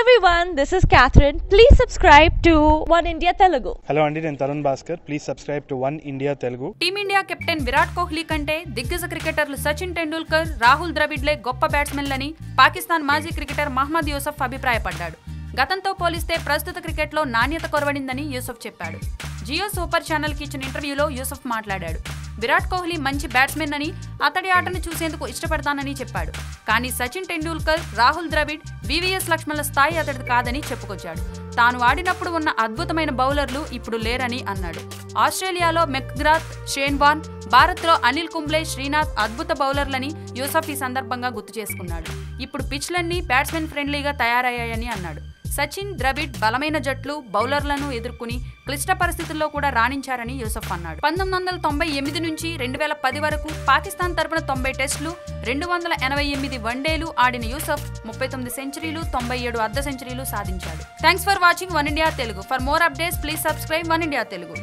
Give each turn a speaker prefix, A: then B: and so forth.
A: everyone, this is Catherine. Please subscribe to One India Telugu.
B: Hello అండి నేను Tarun Bhaskar please subscribe to One India Telugu
C: Team India captain Virat Kohli కంటే దిగ్గజ క్రికెటర్లు సచిన్ టెండూల్కర్ రాహుల్ ద్రవిడ్లే గొప్ప బ్యాట్స్మెన్లని పాకిస్తాన్ మాజీ cricketer Mohammed Yusuf అభిప్రాయపడ్డాడు. గతంతో పోలిస్తే ప్రస్తుత క్రికెట్లో నాణ్యత కొరవడిందని యూసఫ్ చెప్పాడు. జియో సూపర్ ఛానల్కి ఇచ్చిన ఇంటర్వ్యూలో యూసఫ్ మాట్లాడాడు. విరాట్ కోహ్లీ మంచి బ్యాట్స్మెన్ అని అతడి ఆటను చూసేందుకు ఇష్టపడతానని చెప్పాడు. కానీ సచిన్ టెండూల్కర్ రాహుల్ ద్రవిడ్ వివిఎస్ లక్ష్మణ్ల స్థాయి అతడిది కాదని చెప్పుకొచ్చాడు. తాను ఆడినప్పుడు ఉన్న అద్భుతమైన బౌలర్లు ఇప్పుడు లేరని అన్నాడు. ఆస్ట్రేలియాలో మెక్గ్రాత్ షేన్వాన్ భారత్లో అనిల్ కుంబ్లే శ్రీనాథ్ అద్భుత బౌలర్లని యూసఫ్ ఈ సందర్భంగా గుర్తు చేసుకున్నాడు. ఇప్పుడు పిచ్లన్నీ బ్యాట్స్మెన్ ఫ్రెండ్లీగా తయారయ్యాయని అన్నాడు. సచిన్ ద్రవిడ్ బలమైన జట్లు బౌలర్లను ఎదుర్కొని క్లిష్ట పరిస్థితుల్లో కూడా రాణించారని యూసఫ్ అన్నాడు. పంతొమ్మిది వందల తొంభై ఎనిమిది నుంచి రెండు వేల పది వరకు పాకిస్తాన్ తరపున తొంభై టెస్టులు రెండు వందల ఎనభై ఎనిమిది వన్డేలు ఆడిన యూసఫ్ ముప్పై తొమ్మిది సెంచరీలు తొంభై ఏడు అర్ధ సెంచరీలు సాధించాడు. Thanks for watching One India Telugu for more updates please subscribe One India Telugu